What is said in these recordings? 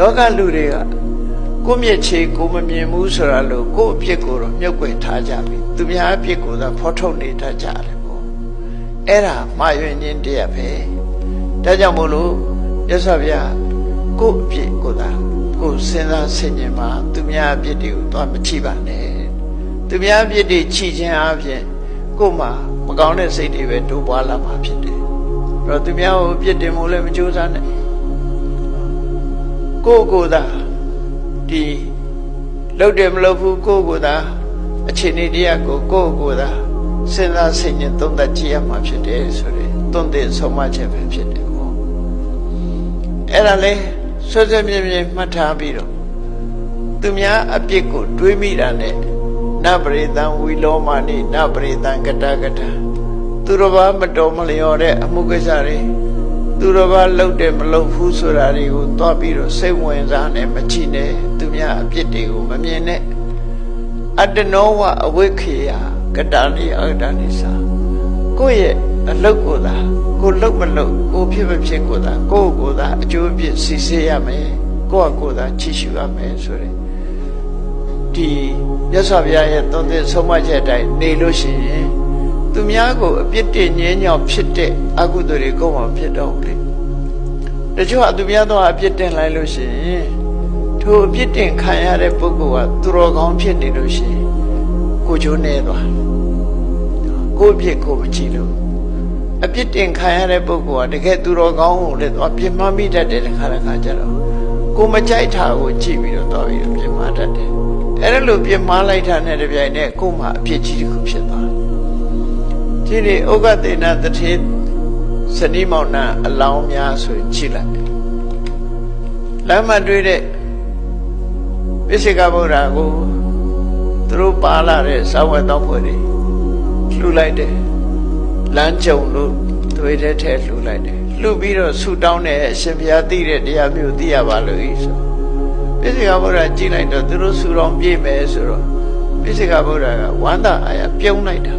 လောကလူတွေကကိုယ့်မျက်ခြေကိုမမြင်ဘူးဆိုတာလို့ကိုယ့်အပြစ်ကိုတော့မြုပ်ွယ်ထားကြပြီသူများအပြစ်ကိုသာဖော်ထုတ်နေတတ်ကြတယ်ပေါ့အဲ့ဒါမှာယွင်ခြင်းတရားပဲဒါကြောင့်မို့လို့ရသော်ဗျာကိုယ့်အပြစ်ကိုသာကိုယ်စဉ်းစားဆင်ခြင်မှာသူများအပြစ်တွေကိုတော့မချိပါနဲ့သူများအပြစ်တွေချိခြင်းအပြင်ကိုယ်မှာမကောင်းတဲ့စိတ်တွေပဲတိုးပွားလာမှာဖြစ်တယ်အဲ့တော့သူများကိုအပြစ်တင်မှုလည်းမကြိုးစားနဲ့ ကိုယ့်ကိုယ်သာဒီလှုပ်တယ်မလှုပ်ဘူးကိုယ့်ကိုယ်သာအခြေအနေတရားကိုကိုယ့်ကိုယ်သာစဉ်းစားဆင်ခြင်သုံးသပ်ကြည့်ရမှာဖြစ်တယ်ဆိုရင်သုံးသပ်ဆုံးမချက်ပဲဖြစ်တယ်ပေါ့အဲ့ဒါလေဆွဆွမြင်မြင်မှတ်ထားပြီးတော့သူများအပြစ်ကိုတွေးမိတာနဲ့နပရိသံဝီလောမာနိနပရိသံကတကတသူတော်ဘာမတော်မလျော်တဲ့အမှုကိစ္စတွေ သူတော်ဘာလှုပ်တယ်မလှုပ်ဘူးဆိုတာတွေကိုသွားပြီးတော့စိတ်ဝင်စားနဲ့မကြည့်နဲ့သူများအပြစ်တွေကိုမမြင်နဲ့အတ္တနောဝအဝိခေယကတလိအတ္တနိစာကိုယ့်ရဲ့အလုတ်ကိုသာကိုလှုပ်မလှုပ်ကိုဖြစ်မဖြစ်ကိုသာကိုယ့်ကိုယ်သာအကျိုးအပြစ်စီစေရမယ်ကိုယ့်အကိုယ်သာချီရှူရမယ်ဆိုရင်ဒီမြတ်စွာဘုရားရဲ့သုံးသစ်ဆုံးမချက်အတိုင်းနေလို့ရှိရင်သူများကိုအပြစ်တင်ငြင်းညောင်ဖြစ်တဲ့အကုသိုလ်တွေကိုမှဖြစ်တော့ဘူးလေ တချို့ကသူများတော့အပြစ်တင်လိုက်လို့ရှိရင်ထိုအပြစ်တင်ခံရတဲ့ပုဂ္ဂိုလ်ကသူတော်ကောင်းဖြစ်နေလို့ရှိရင်ကိုချိုးနေသွားကိုယ့်အပြစ်ကိုမကြည့်လို့အပြစ်တင်ခံရတဲ့ပုဂ္ဂိုလ်ကတကယ်သူတော်ကောင်းကိုလည်းသွားပြစ်မှားမိတတ်တဲ့ခါတစ်ခါကျတော့ကိုမကြိုက်တာကိုကြည့်ပြီးတော့သွားပြီးတော့ပြစ်မှားတတ်တယ်အဲ့ဒါလို့ပြစ်မှားလိုက်တာနဲ့တပြိုင်နက်ကိုမှအပြစ်ကြီးတစ်ခုဖြစ်သွားတယ်ဒီနေ့ဥက္ကသေနတထေ စနိမောင်နာအလောင်းများဆိုရင်ကြည့်လိုက်လမ်းမတွေ့တဲ့ပိစိကဗုဒ္ဓကိုသူတို့ပါလာတဲ့စောင်းဝတ်တော်ဖွဲ့တွေလှူလိုက်တယ်လမ်းကြုံလို့တွေတဲ့ထဲလှူလိုက်တယ်လှူပြီးတော့ဆူတောင်းတဲ့အရှင်ဘုရားသိတဲ့တရားမျိုးသိရပါလို့ဤဆိုပိစိကဗုဒ္ဓကြည့်လိုက်တော့သူတို့ဆူတော်ပြည့်မယ်ဆိုတော့ပိစိကဗုဒ္ဓကဝမ်းသာအာရပြုံးလိုက်တာ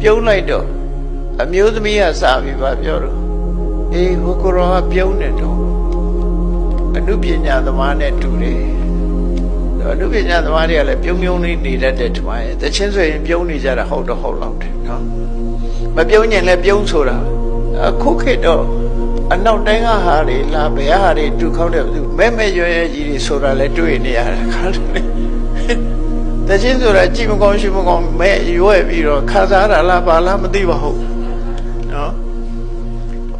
ပြုံးလိုက်တော့ အမျိုးသမီးကစပြီးပါပြောတော့အေးဟိုကိုရောကပြုံးနေတော့အနုပညာသမားနဲ့တူတယ်အနုပညာသမားတွေကလည်းပြုံးပြုံးလေးနေတတ်တဲ့ထမရဲ့တချင်းဆိုရင်ပြုံးနေကြတာဟုတ်တော့ဟုတ်လောက်တယ်နော်မပြုံးရင်လည်းပြုံးဆိုတာအခုခေတ်တော့အနောက်တိုင်းကဟာတွေလာဘယ်ဟာတွေတူခေါက်တဲ့သူမဲမဲရွယ်ရွယ်ကြီးတွေဆိုတာလည်းတွေ့နေရတာခါတယ်တချင်းဆိုတာကြည့်မကောင်းရှိမကောင်းမဲရွယ်ပြီးတော့ခါစားတာလားပါလားမသိပါဘူးနော်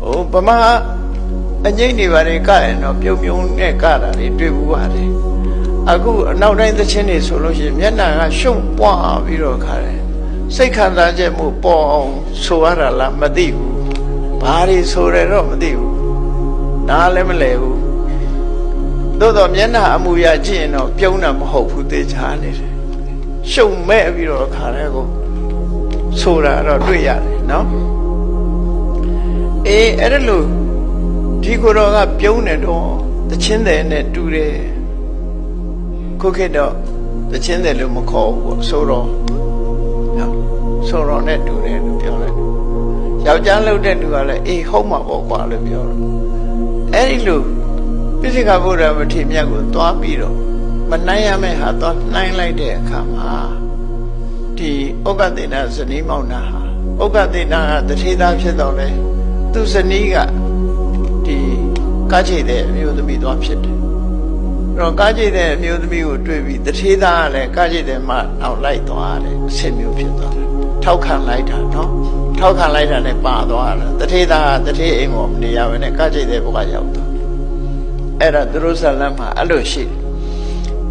ဟိုဗမာအငိမ့်နေပါလေကရင်တော့ပြုံပြုံနဲ့ကတာတွေတွေ့ဘူးပါတယ်အခုအနောက်တိုင်းသချင်းတွေဆိုလို့ရှိရင်မျက်နှာကရှုံပွားပြီးတော့ခါတယ်စိတ်ခံစားချက်မှုပေါ်အောင်ဆိုရတာလားမသိဘူးဘာတွေဆိုရတော့မသိဘူးနားလည်းမလဲဘူးသို့တော့မျက်နှာအမူအရာကြည့်ရင်တော့ပြုံးတာမဟုတ်ဘူးသိချာနေတယ်ရှုံမဲ့ပြီးတော့ခါတယ်ကိုဆိုတာတော့တွေ့ရတယ်နော် အေးအဲ့ဒါလို့ဒီကိုယ်တော်ကပြုံးနေတော့တချင်းတယ်နဲ့တူတယ်ခုခေတ်တော့တချင်းတယ်လို့မခေါ်ဘူးပေါ့ဆိုတော့နော်ဆိုတော့နဲ့တူတယ်လို့ပြောလိုက်ယောက်ျားလုပ်တဲ့သူကလည်းအေးဟုတ်မှာပေါ့ကွာလို့ပြောတော့အဲ့ဒီလိုပိစိကဗုဒ္ဓမထေရမြတ်ကိုသွားပြီးတော့မနိုင်ရမယ့်ဟာသွားနိုင်လိုက်တဲ့အခါမှာဒီဥက္ကသေနဇနီးမောင်နာဟာဥက္ကသေနကတထေသားဖြစ်တော့လေ သူဇနီးကဒီကားချိတ်တဲ့အမျိုးသမီးသွားဖြစ်တယ်အဲ့တော့ကားချိတ်တဲ့အမျိုးသမီးကိုတွေ့ပြီးတထေသားကလည်းကားချိတ်တဲ့မှနောက်လိုက်သွားတယ်အဆင်မျိုးဖြစ်သွားတယ်ထောက်ခံလိုက်တာနော်ထောက်ခံလိုက်တာနဲ့ပါသွားတယ်တထေသားကတထေအိမ်ပေါ်မနေရဘဲနဲ့ကားချိတ်တဲ့ဘုရားရောက်သွားအဲ့ဒါသူတို့ဇလန်မှာအဲ့လိုရှိတယ်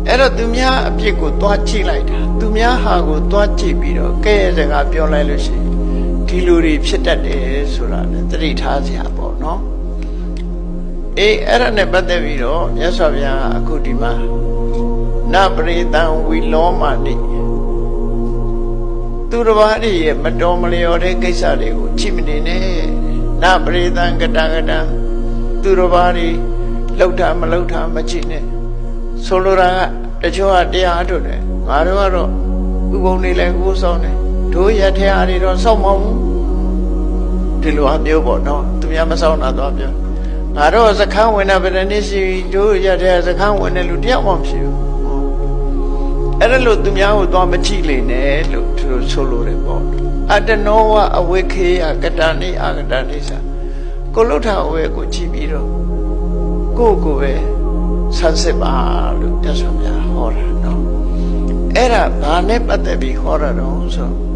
အဲ့တော့သူများအပြစ်ကိုသွားကြည့်လိုက်တာသူများဟာကိုသွားကြည့်ပြီးတော့ကဲရဲ့စကားပြောလိုက်လို့ရှိရင် ဒီလူတွေဖြစ်တတ်တယ်ဆိုတာလည်းသတိထားစရာပေါ့နော်အေးအဲ့ဒါနဲ့ပတ်သက်ပြီးတော့မြတ်စွာဘုရားကအခုဒီမှာနပရိတံဝီလောမာနိသူတစ်ပါးတွေရဲ့မတော်မလျော်တဲ့ကိစ္စတွေကိုချိမနေနဲ့နပရိတံကတကတံသူတစ်ပါးတွေလှုပ်တာမလှုပ်တာမချိနဲ့ဆိုလိုတာကတချို့ကတရားထုတ်တယ်ငါတို့ကတော့ဥပုံနေလဲဥဆောင်တယ် တို့ရထရာတွေတော့စောက်မအောင်ဒီလိုအမျိုးပေါ့နော်သူများမဆောင်တာတော့ပြောငငါတော့စခန်းဝင်တာဗရဏိရှိတို့ရတဲ့စခန်းဝင်တဲ့လူတယောက်မှမရှိဘူးအဲ့ဒါလို့သူများကိုသွားမကြည့်လိမ့်နဲ့လို့သူတို့ဆိုလိုတယ်ပေါ့အတနောဝအဝိခေယကတဏိအကတဏိစာကိုလုထာဝဲကိုကြည့်ပြီးတော့ကိုယ့်ကိုယ်ပဲဆန်းစစ်ပါလို့တတ်ဆိုများဟောတာနော်အဲ့ဒါဘာနဲ့ပတ်သက်ပြီးဟောတာတော့ဆို